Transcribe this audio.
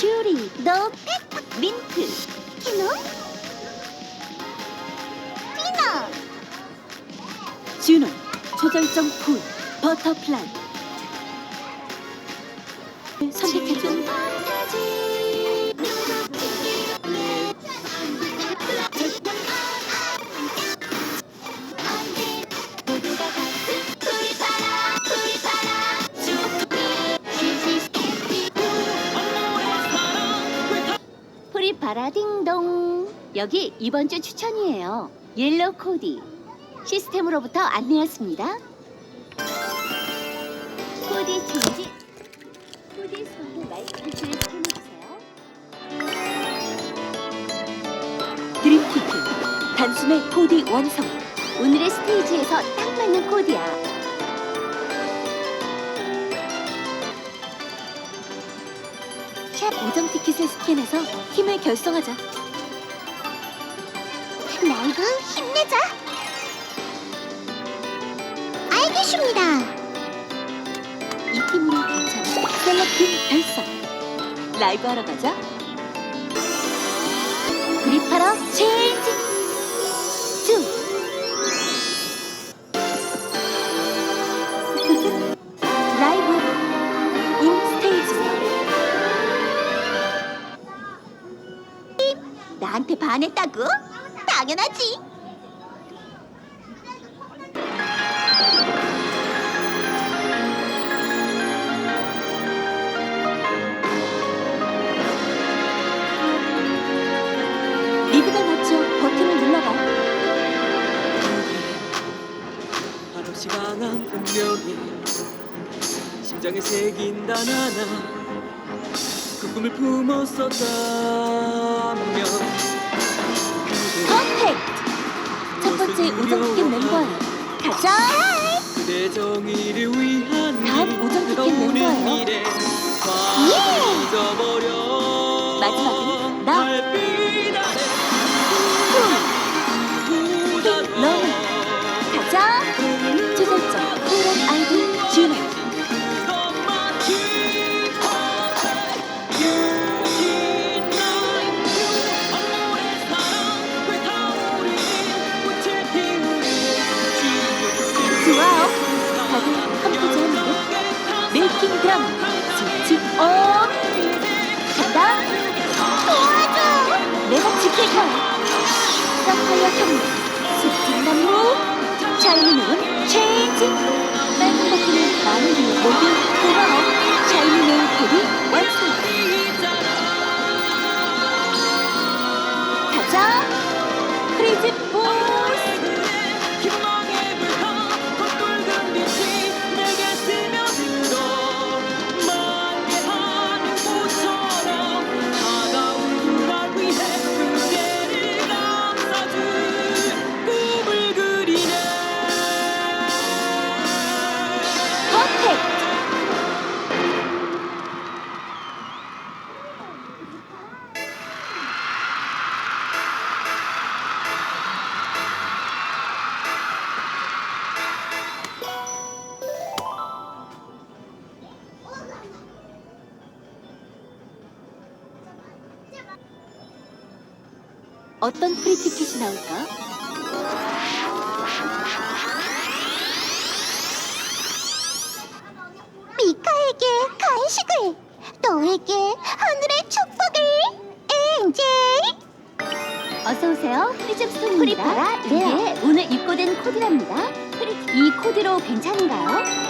쭈리 너 빽빽 민트. 키노? 피너 준호 초절정 쿨 버터플라이. 선택해줘 프리파라 딩동. 여기 이번 주 추천이에요. 옐로우 코디. 시스템으로부터 안내였습니다. 코디 체인지. 코디 스마트 마이크를 스캔해주세요. 드림키트. 단숨에 코디 완성. 오늘의 스테이지에서 딱 맞는 코디야 샵 오정 티켓을 스캔해서 힘을 결성하자. 라이브 힘내자. 알겠습니다. 이 팀으로 괜찮아 셀럽팀 결성. 라이브 하러 가자. 그립하러 체인지. 쭉 나한테 반했다고? 당연하지. 리드가 맞춰 버튼을 눌러봐. 한없이 강한 운명이 심장에 새긴 단 하나. 그 꿈을 품었었다면 퍼펙트 첫 번째 티켓 멤버야 가자 그대 정의를 위한 다음 멤버예요. 일에 예! 잊어버려 마지막은 나. 좋아요. 다들 함께 하는데 메이킹 스위치 온 간다. 도와줘. 내가 지킬 거야. 사파이어 경로 숲진 나무. 샤이니는 체인지 빨간 버튼을 많은 분이 모두 어떤 프리티켓이 나올까? 미카에게 간식을 너에게 하늘의 축복을. 엔젤! 어서 오세요 프리즘 스톤입니다. 프리파라 이게 오늘 입고된 코디랍니다. 이 코디로 괜찮은가요?